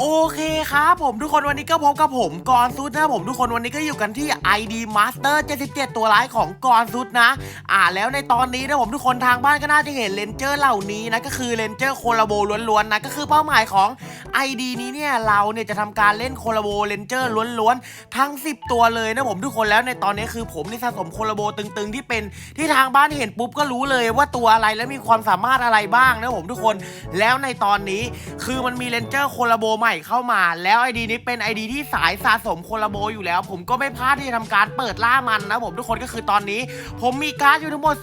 โอเคครับผมทุกคนวันนี้ก็พบกับผมกรซุดนะผมทุกคนวันนี้ก็อยู่กันที่ ID Master 77 ตัวร้ายของกรซุดนะ อ่าแล้วในตอนนี้นะผมทุกคนทางบ้านก็น่าจะเห็นเลนเจอร์เหล่านี้นะก็คือเลนเจอร์โคลาโบล้วนๆนะก็คือเป้าหมายของ ID นี้เนี่ยเราเนี่ยจะทำการเล่นโคลาโบเลนเจอร์ล้วนๆทั้ง 10 ตัวเลยนะผมทุกคนแล้วในตอนนี้คือผมนี่สะสมโคลาโบตึงๆ ที่เป็นที่ทางบ้านเห็นปุ๊บก็รู้เลยว่าตัวอะไรและมีความสามารถอะไรบ้างนะผมทุกคน แล้วในตอนนี้คือมันมีเลนเจอร์โคลาโบม่เข้ามา แล้วไอดีนี้เป็นไอดีที่สายสะสมโคลาโบอยู่แล้ว ผมก็ไม่พลาดที่จะทำการเปิดล่ามันนะผมทุกคนก็คือตอนนี้ ผมมีการ์ดอยู่ทั้งหมด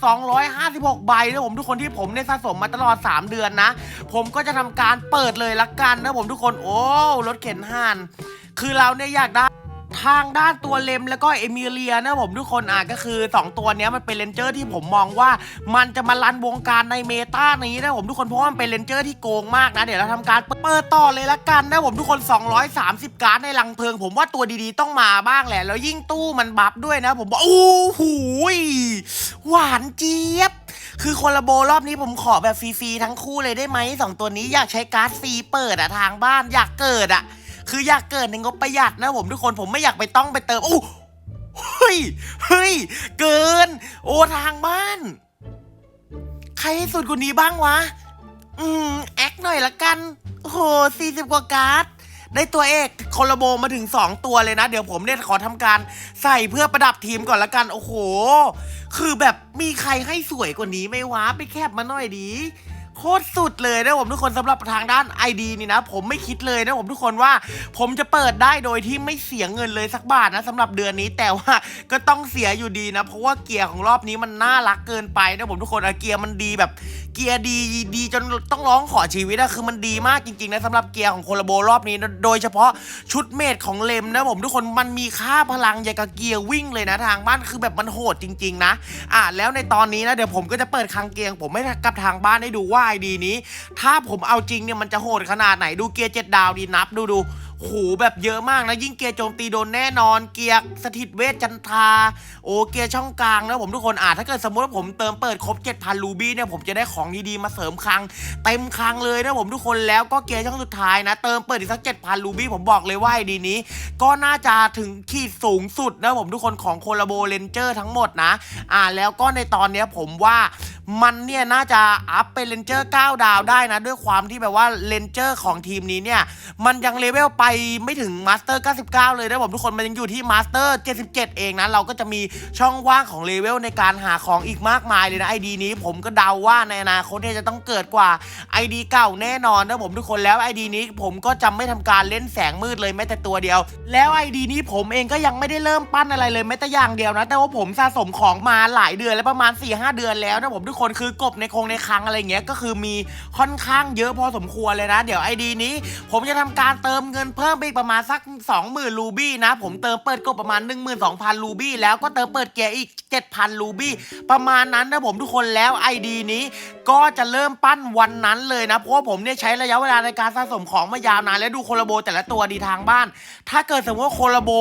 256 ใบนะผมทุกคนที่ผมได้สะสมมาตลอด 3 เดือนนะ ผมก็จะทำการเปิดเลยละกันนะผมทุกคนโอ้รถเข็นห่าน คือเราเนี่ยอยากได้ ทางด้านตัวเลมแล้วก็เอมิเลียนะผมทุกคนอะก็คือ 2 ตัวเนี้ยมันเป็นเลนเจอร์ที่ผมมองว่ามันจะมาลันวงการในเมตานี้นะผมทุกคนเพราะว่ามันเป็นเลนเจอร์ที่โกงมากนะเดี๋ยวเราทำการเปิดต่อเลยละกันนะผมทุกคน 230 การ์ดในลังเพลิง ผมว่าตัวดีๆต้องมาบ้างแหละ แล้วยิ่งตู้มันบัฟด้วยนะ ผมบอกโอ้โหหวานเจี๊ยบคือคนละโบรอบนี้ผมขอแบบฟรีๆทั้งคู่เลยได้ไหมสองตัวนี้อยากใช้การ์ดฟรีเปิดอะทางบ้านอยากเกิดอะ คืออยากเกิดในงบประหยัดนะผมทุกคนผมไม่อยากไปต้องไปเติมโอ้เฮ้ยเฮ้ยเกิน โอทางบ้าน ใครให้สุดกว่านี้บ้างวะ อืมแอคหน่อยละกัน โอ้โหสี่สิบกว่าการ์ดได้ตัวเอกโคลโบมาถึง 2 ตัวเลยนะ เดี๋ยวผมเนี่ยขอทำการใส่เพื่อประดับทีมก่อนละกัน โอ้โห คือแบบมีใครให้สวยกว่านี้ไหม่วะ ไปแคบมาหน่อยดี โคตรสุดเลยนะผมทุกคนสำหรับทางด้าน ID นี่นะ ผมไม่คิดเลยนะผมทุกคนว่า ผมจะเปิดได้โดยที่ไม่เสียเงินเลยสักบาทนะสำหรับเดือนนี้แต่ว่าก็ต้องเสียอยู่ดีนะ เพราะว่าเกียร์ของรอบนี้มันน่ารักเกินไปนะผมทุกคนเกียร์มันดีแบบเกียร์ดีดีจนต้องร้องขอชีวิตอะคือมันดีมากจริงๆนะสำหรับเกียร์ของโคลโบรอบนี้นะโดยเฉพาะชุดเมดของเลมนะผมทุกคนมันมีค่าพลังอย่างกับเกียร์วิ่งเลยนะทางบ้านคือแบบมันโหดจริง ๆ นะ อะแล้วในตอนนี้นะเดี๋ยวผมก็จะเปิดคังเกียร์ผมให้กับทางบ้านให้ดูว่าไอดีนี้ ถ้าผมเอาจริงเนี่ยมันจะโหดขนาดไหนดูเกียร์เจ็ดดาวดีนับดูดูโหแบบเยอะมากนะ ยิ่งเกียร์โจมตีโดนแน่นอน เกียร์สถิตเวทจันทา โอเกียร์ช่องกลางนะผมทุกคนอะถ้าเกิดสมมติว่าผมเติมเปิดครบ 7,000 รูบี้เนี่ยผมจะได้ของดีๆมาเสริมคลังเต็มคลังเลยนะผมทุกคนแล้วก็เกียร์ช่องสุดท้ายนะ เติมเปิดอีกสัก 7,000 รูบี้ผมบอกเลยว่าไอดีนี้ ก็น่าจะถึงขีดสูงสุดนะผมทุกคนของโคลาโบเลนเจอร์ทั้งหมดนะ อ่าแล้วก็ในตอนเนี้ยผมว่า มันเนี่ยน่าจะอัพเป็นเลนเจอร์9ดาวได้นะ ด้วยความที่แบบว่าเลนเจอร์ของทีมนี้เนี่ย มันยังเลเวลไปไม่ถึงมาสเตอร์99 เลยนะผมทุกคนมันยังอยู่ที่มาสเตอร์77 เองนะ เราก็จะมีช่องว่างของเลเวลในการหาของอีกมากมายเลยนะไอดีนี้ผมก็เดาว่าในอนาคตเนี่ยจะต้องเกิดกว่า ID เก่าแน่นอนนะผมทุกคนแล้ว ID นี้ผมก็จะไม่ทำการเล่นแสงมืดเลยแม้แต่ตัวเดียว แล้ว ID นี้ผมเองก็ยังไม่ได้เริ่มปั้นอะไรเลยแม้แต่อย่างเดียวนะ แต่ว่าผมสะสมของมาหลายเดือนแล้วประมาณ4-5เดือนแล้วนะผมทุกคนคือกบในคงในคลังอะไรเงี้ยก็คือมีค่อนข้างเยอะพอสมควรเลยนะ เดี๋ยว ID นี้ ผมจะทำการเติมเงินเพิ่มไปอีกประมาณสัก 20,000รูบี้นะ ผมเติมเปิดกบประมาณ 12,000รูบี้แล้วก็เติมเปิดเกียร์อีก 7,000รูบี้ประมาณนั้นนะผมทุกคนแล้ว ID นี้ก็จะเริ่มปั้นวันนั้นเลยนะเพราะว่าผมเนี่ยใช้ระยะเวลาในการสะสมของมายาวนานแล้วดูโคลโบแต่ละตัวดีทางบ้าน ถ้าเกิดสมมติว่าโคลโบ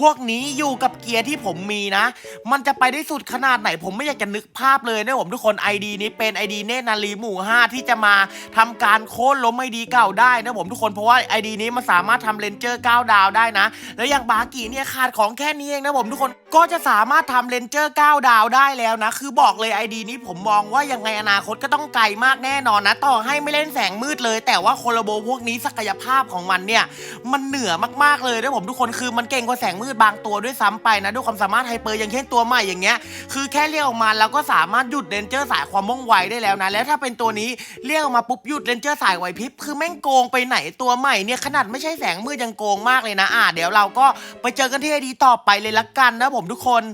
พวกนี้อยู่กับเกียร์ที่ผมมีนะ มันจะไปได้สุดขนาดไหนผมไม่อยากจะนึกภาพเลยนะผมทุกคน ID นี้เป็น ID เนตรนาลีหมู่ 5 ที่จะมาทำการโค่นล้มไอดีเก่าได้นะผมทุกคนเพราะว่า ID นี้มันสามารถทำเลนเจอร์ 9 ดาวได้นะ แล้วอย่างบากิเนี่ยขาดของแค่นี้เองนะผมทุกคน ก็จะสามารถทำเลนเจอร์ 9 ดาวได้แล้วนะ คือบอกเลย ID นี้ผมมองว่ายังไงอนาคตก็ต้องไกลมากแน่นอนนะ ต่อให้ไม่เล่นแสงมืดเลย แต่ว่าโคลโบพวกนี้ศักยภาพของมันเนี่ย มันเหนือมากๆเลยนะผมทุกคนคือมันเก่งกว่าแสงมืดบางตัวด้วยซ้ำไปนะ ด้วยความสามารถไฮเปอร์อย่างเช่นตัวใหม่อย่างเงี้ยคือแค่เรียกออกมาแล้วก็สามารถหยุดเลนเจอร์สายความว่องไวได้แล้วนะ แล้วถ้าเป็นตัวนี้เรียกออกมาปุ๊บหยุดเลนเจอร์สายไหวพริบคือแม่งโกงไปไหนตัวใหม่เนี่ยขนาดไม่ใช่แสงมืดยังโกงมากเลยนะอะเดี๋ยวเราก็ไปเจอกันที่ไอดีต่อไปเลยละกันนะผมทุกคน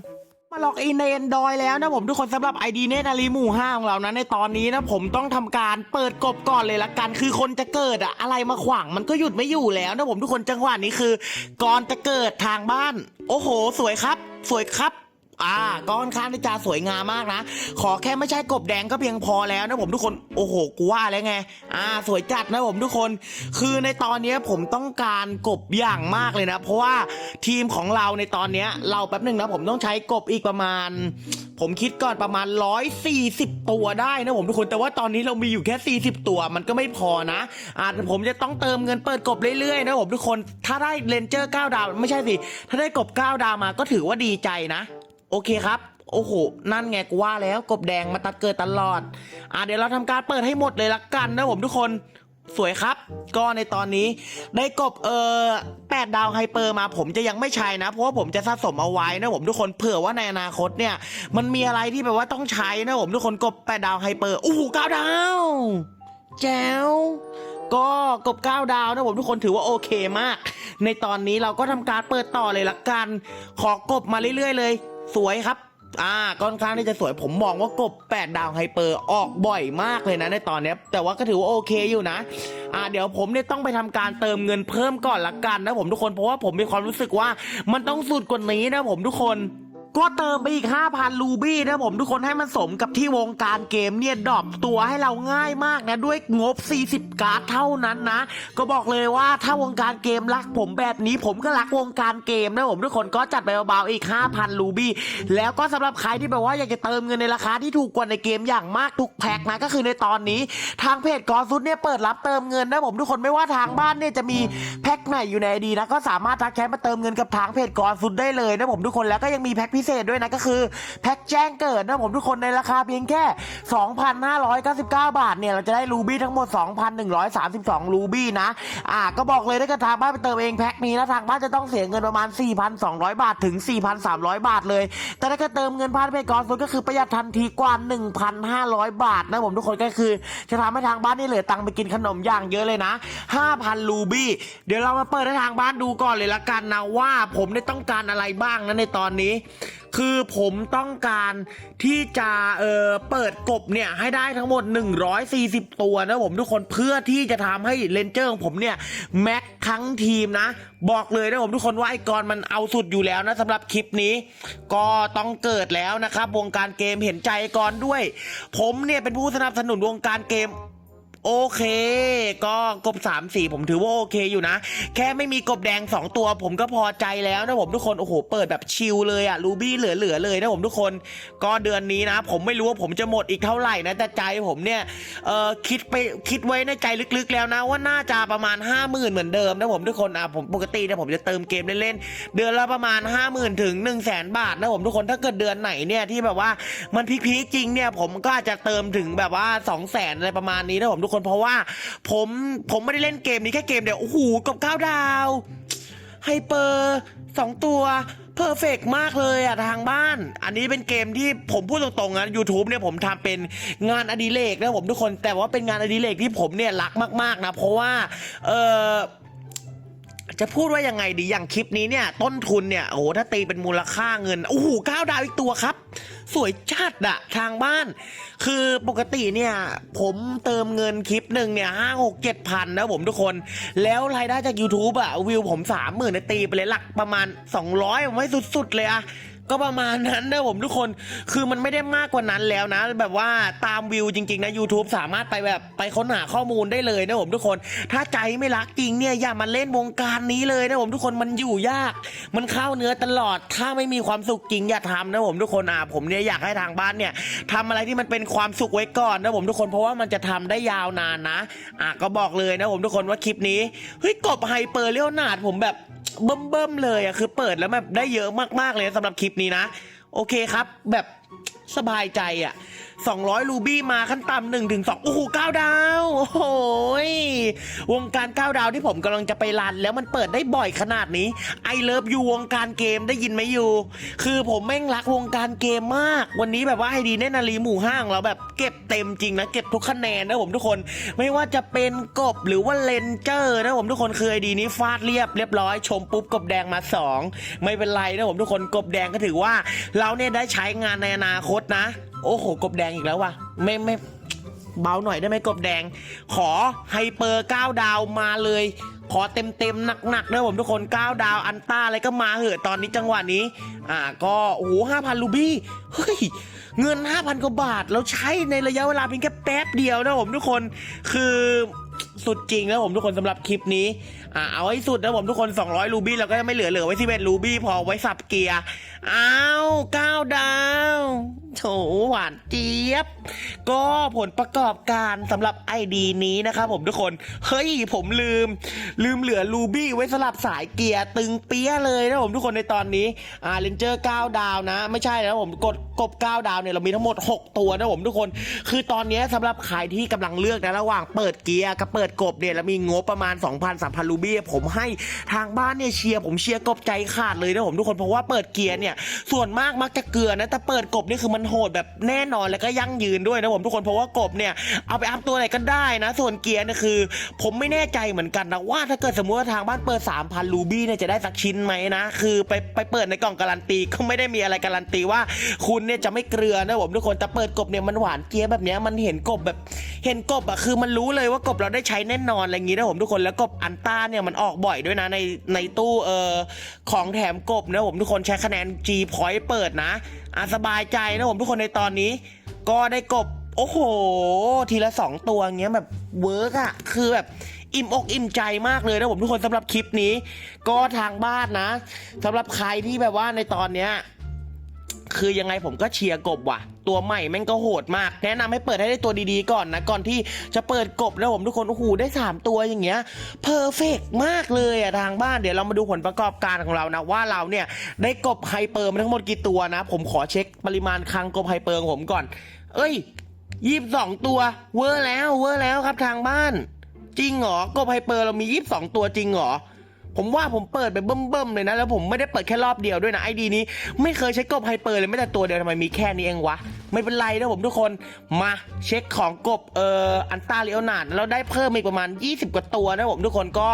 มาล็อกอินใน Android แล้วนะผมทุกคนสำหรับ ID เนตนารีหมู่5ของเรานะในตอนนี้นะผมต้องทำการเปิดกบก่อนเลยละกันคือคนจะเกิดอะอะไรมาขวางมันก็หยุดไม่อยู่แล้วนะผมทุกคนจังหวะนี้คือก่อนจะเกิดทางบ้าน โอ้โห สวยครับ สวยครับ อ่าก็ค่อนข้างที่จะสวยงามมากนะ ขอแค่ไม่ใช่กบแดงก็เพียงพอแล้วนะผมทุกคน โอ้โหกูว่าแล้วไง อ่า สวยจัดนะผมทุกคน คือในตอนนี้ผมต้องการกบอย่างมากเลยนะ เพราะว่าทีมของเราในตอนนี้เราแป๊บหนึ่งนะผมต้องใช้กบอีกประมาณ ผมคิดก่อนประมาณ 140 ตัวได้นะผมทุกคน แต่ว่าตอนนี้เรามีอยู่แค่ 40 ตัว มันก็ไม่พอนะอาจจะผมจะต้องเติมเงินเปิดกบเรื่อยๆนะผมทุกคน ถ้าได้เลนเจอร์9ดาว ไม่ใช่สิ ถ้าได้กบ 9 ดาวมาก็ถือว่าดีใจนะ เคครับ โอ้โห นั่นไงกูว่าแล้วกบแดงมาตัดเกิดตลอด อะเดี๋ยวเราทำการเปิดให้หมดเลยละกันนะผมทุกคนสวยครับ ก็ในตอนนี้ได้กบเออแปดดาวไฮเปอร์มาผมจะยังไม่ใช้นะ เพราะว่าผมจะสะสมเอาไว้นะผมทุกคนเผื่อว่าในอนาคตเนี่ย มันมีอะไรที่แบบว่าต้องใช้นะผมทุกคนกบแปดดาวไฮเปอร์โอ้โหเก้าดาวแจ๋วก็กบเก้าดาวนะผมทุกคนถือว่าโอเคมาก ในตอนนี้เราก็ทำการเปิดต่อเลยละกัน ขอกบมาเรื่อยๆเลย สวยครับ อ่าค่อนข้างที่จะสวยผมมองว่ากบ 8 ดาวไฮเปอร์ออกบ่อยมากเลยนะในตอนเนี้ยแต่ว่าก็ถือว่าโอเคอยู่นะอ่าเดี๋ยวผมเนี่ยต้องไปทำการเติมเงินเพิ่มก่อนละกันนะผมทุกคนเพราะว่าผมมีความรู้สึกว่ามันต้องสุดกว่านี้นะผมทุกคน ก็เติมไปอีก 5,000 รูบี้นะผมทุกคนให้มันสมกับที่วงการเกมเนี่ยดรอปตัวให้เราง่ายมากนะ ด้วยงบ 40 การ์ดเท่านั้นนะ ก็บอกเลยว่าถ้าวงการเกมรักผมแบบนี้ผมก็รักวงการเกมนะผมทุกคนก็จัดไปเบาๆอีก 5,000 รูบี้แล้วก็สำหรับใครที่แบบว่าอยากจะเติมเงินในราคาที่ถูกกว่าในเกมอย่างมากทุกแพ็คนะก็คือในตอนนี้ทางเพจกอซุดเนี่ยเปิดรับเติมเงินนะผมทุกคนไม่ว่าทางบ้านเนี่ยจะมีแพ็คไหนอยู่ในดีนะก็สามารถทักแชทมาเติมเงินกับทางเพจกอซุดได้เลยนะผมทุกคนแล้วก็ยังมีแพ็คพิเศษด้วยนะก็คือแพ็คแจ้งเกิดนะผมทุกคนในราคาเพียงแค่ 2,599 บาทเนี่ยเราจะได้รูบี้ทั้งหมด 2,132 รูบี้นะ อ่าก็บอกเลยถ้าเกิดทางบ้านไปเติมเองแพ็คนี้นะทางบ้านจะต้องเสียเงินประมาณ 4,200 บาทถึง 4,300 บาทเลย แต่ถ้าเกิดเติมเงินผ่านเพจกอซุดก็คือประหยัดทันทีกว่า 1,500 บาทนะผมทุกคนก็คือ จะทำให้ทางบ้านนี่เหลือตังค์ไปกินขนมอย่างเยอะเลยนะ 5,000 รูบี้เดี๋ยวเรามาเปิดให้ทางบ้านดูก่อนเลยละกันนะว่าผมได้ต้องการอะไรบ้างนะในตอนนี้คือผมต้องการที่จะเออเปิดกบเนี่ยให้ได้ทั้งหมด 140 ตัวนะผมทุกคนเพื่อที่จะทำให้เลนเจอร์ของผมเนี่ยแม็กทั้งทีมนะ บอกเลยนะผมทุกคนว่าไอ้กรมันเอาสุดอยู่แล้วนะสำหรับคลิปนี้ ก็ต้องเกิดแล้วนะครับวงการเกมเห็นใจไอกรด้วย ผมเนี่ยเป็นผู้สนับสนุนวงการเกม โอเค ก็กบ3 4ผมถือว่าโอเคอยู่นะ แค่ไม่มีกบแดง 2 ตัวผมก็พอใจแล้วนะผมทุกคน โอ้โห เปิดแบบชิลเลยอะรูบี้เหลือๆเลยนะผมทุกคน ก็เดือนนี้นะ ผมไม่รู้ว่าผมจะหมดอีกเท่าไหร่นะ แต่ใจผมเนี่ย เออคิดไปคิดไว้ในใจลึกๆแล้วนะ ว่าน่าจะประมาณ 5 0,000 เหมือนเดิมนะผมทุกคนอะผมปกติเนี่ยผมจะเติมเกมเล่นๆเดือนละประมาณ 5 0,000ถึง1 0 0 0 0แบาทนะผมทุกคนถ้าเกิดเดือนไหนเนี่ยที่แบบว่ามันพีคๆจริงเนี่ยผมก็อาจจะเติมถึงแบบว่า 2 0 0 0 0 0อะไรประมาณนี้นะผมทุกคนเพราะว่า ผมผมไม่ได้เล่นเกมนี้แค่เกมเดียว โอ้โหกับก้าวดาวไฮเปอร์สองตัวเพอร์เฟกมากเลยอะทางบ้าน อันนี้เป็นเกมที่ผมพูดตรงๆนะ YouTube เนี่ยผมทำเป็นงานอดิเรกนะผมทุกคนแต่ว่าเป็นงานอดิเรกที่ผมเนี่ยรักมากๆนะเพราะว่าเออ จะพูดว่ายังไงดีอย่างคลิปนี้เนี่ย ต้นทุนเนี่ยโอ้โหถ้าตีเป็นมูลค่าเงินโอ้โหเก้าดาวอีกตัวครับ สวยจัดอะทางบ้าน คือปกติเนี่ย ผมเติมเงินคลิปหนึ่งเนี่ยห้าหกเจ็ดพันนะผมทุกคน แล้วรายได้จาก YouTube อะวิวผมสามหมื่นตีไปเลยหลักประมาณ 200ผมไม่สุดๆเลยอะ ก็ประมาณนั้นนะผมทุกคนคือมันไม่ได้มากกว่านั้นแล้วนะ แบบว่าตามวิวจริงๆนะ YouTube สามารถไปแบบไปค้นหาข้อมูลได้เลยนะผมทุกคน ถ้าใจไม่รักจริงเนี่ยอย่ามาเล่นวงการนี้เลยนะผมทุกคนมันอยู่ยาก มันเข้าเนื้อตลอด ถ้าไม่มีความสุขจริงอย่าทำนะผมทุกคนอะผมเนี่ยอยากให้ทางบ้านเนี่ยทำอะไรที่มันเป็นความสุขไว้ก่อนนะผมทุกคนเพราะว่ามันจะทำได้ยาวนานนะอะก็บอกเลยนะผมทุกคนว่าคลิปนี้เฮ้ยกบไฮเปอร์เลี้ยวหนาดผมแบบ เบิ่มๆเลยอะคือเปิดแล้วแบบได้เยอะมากๆเลยสำหรับคลิปนี้นะ โอเคครับ แบบสบายใจอะ 200 รูบี้มาขั้นต่ำหนึ่งถึงสองโอ้โหเก้าดาว โอ้โหยวงการเก้าดาวที่ผมกำลังจะไปรันแล้วมันเปิดได้บ่อยขนาดนี้ไอเลิฟยูวงการเกมได้ยินไหมยูคือผมแม่งรักวงการเกมมาก วันนี้แบบว่าให้ดีเน่นารีหมู่ห้างเราแบบเก็บเต็มจริงนะเก็บทุกคะแนนนะผมทุกคน ไม่ว่าจะเป็นกบหรือว่าเลนเจอร์นะผมทุกคนคือไอดีนี้ฟาดเรียบเรียบร้อยชมปุ๊บกบแดงมาสองไม่เป็นไรนะผมทุกคนกบแดงก็ถือว่า เราเนี่ยได้ใช้งานในอนาคตนะ โอ้โหกบแดงอีกแล้วว่ะไม่ไม่เบาหน่อยได้ไหมกบแดง ขอไฮเปอร์9ดาวมาเลย ขอเต็มเต็มหนักๆนะผมทุกคน 9 ดาวอันต้าอะไรก็มาเหอะตอนนี้จังหวะนี้ อ่าก็โอ้โหห้าพันลูบี้เฮ้ยเงิน 5,000 กว่าบาท แล้วใช้ในระยะเวลาเพียงแค่แป๊บเดียวนะผมทุกคนคือสุดจริงนะผมทุกคนสำหรับคลิปนี้ อ่าเอาให้สุดนะผมทุกคน 200ลูบี้เราก็จะไม่เหลือเหลือไว้11ลูบี้พอไว้สับเกียร์อ้าว9ดาวโถหวานเจี๊ยบ ก็ผลประกอบการสำหรับไอดีนี้นะครับผมทุกคน เฮ้ย ผมลืม ลืมเหลือลูบี้ไว้สลับสายเกียร์ตึงเปี้ยเลยนะผมทุกคนในตอนนี้อ่าเลนเจอร์9ดาวนะ ไม่ใช่นะผมกดกบ 9 ดาวเนี่ยเรามีทั้งหมด 6 ตัวนะผมทุกคน คือตอนนี้สำหรับใครที่กำลังเลือกนะระหว่างเปิดเกียร์กับเปิดกบเนี่ยแล้วมีงบประมาณ 2,000 3,000ลูบบี้ผมให้ทางบ้านเนี่ยเชียร์ผมเชียร์กบใจขาดเลยนะผมทุกคนเพราะว่าเปิดเกียร์เนี่ยส่วนมากมักจะเกลือนะแต่เปิดกบนี่คือมันโหดแบบแน่นอนแล้วก็ยั่งยืนด้วยนะผมทุกคนเพราะว่ากบเนี่ยเอาไปอัพตัวไหนก็ได้นะ ส่วนเกียร์เนี่ยคือ ผมไม่แน่ใจเหมือนกันนะว่าถ้าเกิดสมมติว่าทางบ้านเปิด 3,000ลูบี้เนี่ยจะได้สักชิ้นไหมนะคือไปไปเปิดในกล่องการันตีก็ไม่ได้มีอะไรการันตีว่า คุณเนี่ยจะไม่เกลือนะผมทุกคนแต่เปิดกบเนี่ยมันหวานเกียร์แบบเนี้ยมันเห็นกบแบบเห็นกบอะคือมันรู้เลยว่ากบเราได้ใช้แน่นอนอะไรอย่างงี้นะผมทุกคนแล้วกบอันต้าเนี่ยมันออกบ่อยด้วยนะในในตู้เอ่อของแถมกบนะผมทุกคนใช้คะแนน G point เปิดนะอะสบายใจนะผมทุกคนในตอนนี้ ก็ได้กบโอ้โห ทีละสองตัวอย่างเงี้ยแบบเวิร์กอะคือแบบอิ่มอกอิ่มใจมากเลยนะผมทุกคนสำหรับคลิปนี้ ก็ทางบ้านนะสำหรับใครที่แบบว่าในตอนเนี้ย คือยังไงผมก็เชียร์กบว่ะ ตัวใหม่แม่งก็โหดมาก แนะนำให้เปิดให้ได้ตัวดีๆก่อนนะ ก่อนที่จะเปิดกบนะผมทุกคนโอ้โหได้ 3 ตัวอย่างเงี้ยเพอร์เฟกมากเลยอะทางบ้านเดี๋ยวเรามาดูผลประกอบการของเรานะ ว่าเราเนี่ยได้กบไฮเปอร์มาทั้งหมดกี่ตัวนะ ผมขอเช็คปริมาณคลังกบไฮเปอร์ผมก่อน เอ้ยยี่สิบสองตัว เวอร์แล้วเวอร์แล้วครับทางบ้าน จริงเหรอกบไฮเปอร์เรามียี่สิบสองตัวจริงเหรอ ผมว่าผมเปิดไปเบิ่มๆเลยนะ แล้วผมไม่ได้เปิดแค่รอบเดียวด้วยนะไอดีนี้ไม่เคยใช้กบไฮเปอร์เลยไม่แต่ตัวเดียวทำไมมีแค่นี้เองวะไม่เป็นไรนะผมทุกคนมาเช็คของกบเอ่ออันต้าเลโอนาดเราได้เพิ่มอีกประมาณ 20 กว่าตัวนะผมทุกคนก็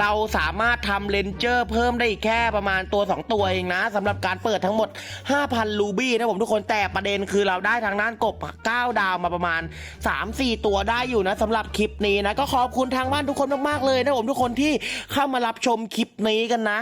เราสามารถทำเลนเจอร์เพิ่มได้อีกแค่ประมาณตัว 2 ตัวเองนะสำหรับการเปิดทั้งหมด 5,000ลูบี้นะผมทุกคนแต่ประเด็นคือเราได้ทางด้านกบ 9 ดาวมาประมาณ 3-4 ตัวได้อยู่นะสำหรับคลิปนี้นะก็ขอบคุณทางบ้านทุกคนมากๆเลยนะผมทุกคนที่เข้ามารับชมคลิปนี้กันนะ